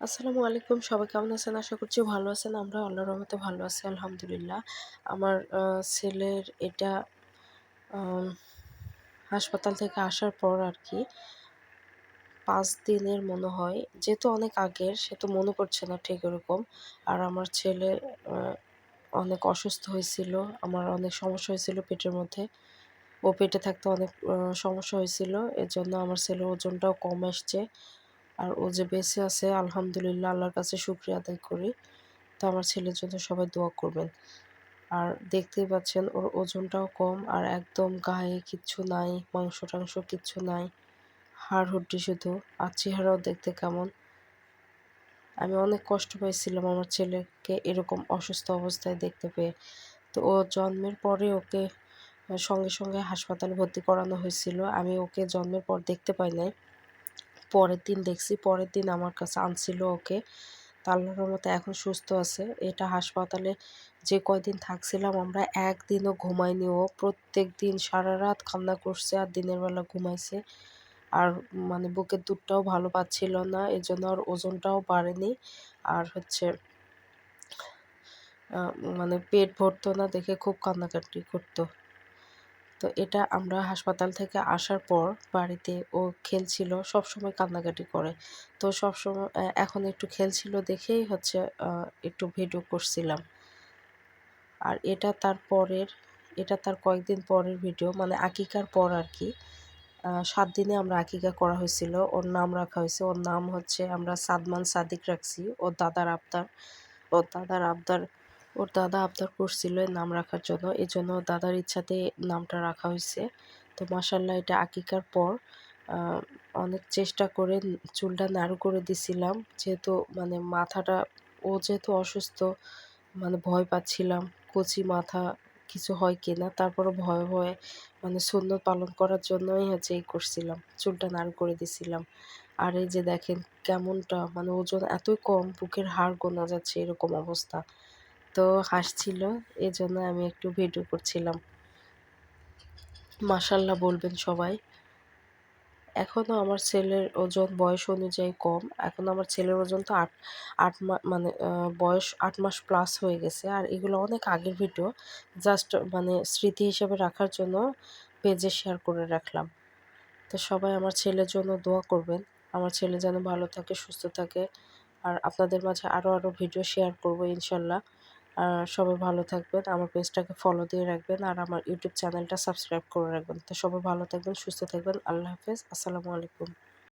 আসসালামু আলাইকুম। সবাই কেমন আছেন? আশা করছি ভালো আছেন। আমরা আল্লাহর রহমতে ভালো আছি, আলহামদুলিল্লাহ। আমার ছেলের এটা হাসপাতাল থেকে আসার পর আর কি পাঁচ দিনের মনে হয়। যেহেতু অনেক আগের, সে তো মনে পড়ছে না ঠিক এরকম আর আমার ছেলে অনেক অসুস্থ হয়েছিল, আমার অনেক সমস্যা হয়েছিল পেটের মধ্যে। ও পেটে থাকতে অনেক সমস্যা হয়েছিল। এর জন্য আমার ছেলের ওজনটাও কম আসছে। আর ও যে বেঁচে আছে, আলহামদুলিল্লাহ, আল্লাহর কাছে শুক্রিয়া আদায় করি। তো আমার ছেলের জন্য সবাই দোয়া করবেন। আর দেখতেই পাচ্ছেন, ওর ওজনটাও কম আর একদম গায়ে কিচ্ছু নাই, মাংস টাংস কিচ্ছু নাই হাড় হুড্ডি শুধু, আর চেহারাও দেখতে কেমন। আমি অনেক কষ্ট পাইছিলাম আমার ছেলেকে এরকম অসুস্থ অবস্থায় দেখতে পেয়ে। তো ও জন্মের পরে ওকে সঙ্গে সঙ্গে হাসপাতালে ভর্তি করানো হয়েছিল। আমি ওকে জন্মের পর দেখতে পাই নাই। পরের দিন দেখছি, পরের দিন আমার কাছে আনছিল ওকে। আল্লাহর মতো এখন সুস্থ আছে। এটা হাসপাতালে যে কয়দিন থাকছিলাম আমরা, একদিনও ঘুমাইনি ও। প্রত্যেক দিন সারা রাত কান্না করছে আর দিনের বেলা ঘুমাইছে। আর মানে বুকের দুধটাও ভালো পাচ্ছিল না এই জন্য আর ওজনটাও বাড়েনি। আর হচ্ছে মানে পেট ভরতো না, দেখে খুব কান্নাকাটি করতো। তো এটা আমরা হাসপাতাল থেকে আসার পর বাড়িতে ও খেলছিল সব সময় কান্নাকাটি করে। তো সব সময় এখন একটু খেলছিল দেখেই হচ্ছে একটু ভিডিও করছিলাম। আর এটা তার পরের, এটা তার কয়েকদিন পরের ভিডিও মানে আকিকার পর আর কি। সাত দিনে আমরা আকিকা করা হয়েছিল, ওর নাম রাখা হয়েছে, ওর নাম হচ্ছে আমরা সাদমান সাদিক রাখছি, ওর দাদার আবদার, ওর দাদার আবদার ওর দাদা আবদার করছিল নাম রাখার জন্য। এই জন্য দাদার ইচ্ছাতে নামটা রাখা হয়েছে। তো মাসাল্লাহ এটা আকিকার পর অনেক চেষ্টা করে চুলটা নাড়ু করে দিছিলাম। যেহেতু মানে মাথাটা, ও যেহেতু অসুস্থ মানে ভয় পাচ্ছিলাম, কচি মাথা কিছু হয় কি না তারপরও ভয়ে ভয়ে মানে সুন্দর পালন করার জন্যই হচ্ছে এই করছিলাম, চুলটা নাড়ু করে দিছিলাম। আর এই যে দেখেন কেমনটা মানে ওজন এতই কম, বুকের হাড় গোনা যাচ্ছে এরকম অবস্থা। তো হাসছিল এই জন্য আমি একটু ভিডিও করছিলাম। মাসাল্লাহ বলবেন সবাই। এখনও আমার ছেলের ওজন বয়স অনুযায়ী কম। এখন আমার ছেলের ওজন তো আট আট মানে বয়স আট মাস প্লাস হয়ে গেছে। আর এগুলো অনেক আগের ভিডিও। জাস্ট মানে স্মৃতি হিসেবে রাখার জন্য পেজে শেয়ার করে রাখলাম। তো সবাই আমার ছেলের জন্য দোয়া করবেন। আমার ছেলে যেন ভালো থাকে, সুস্থ থাকে। আর আপনাদের মাঝে আরও আরও ভিডিও শেয়ার করব ইনশাল্লাহ। সবাই ভালো থাকবেন, আমার পেজটাকে ফলো দিয়ে রাখবেন আর আমার ইউটিউব চ্যানেলটা সাবস্ক্রাইব করে রাখবেন। তো সবাই ভালো থাকবেন, সুস্থ থাকবেন, আল্লাহ হাফেজ, আসসালামু আলাইকুম।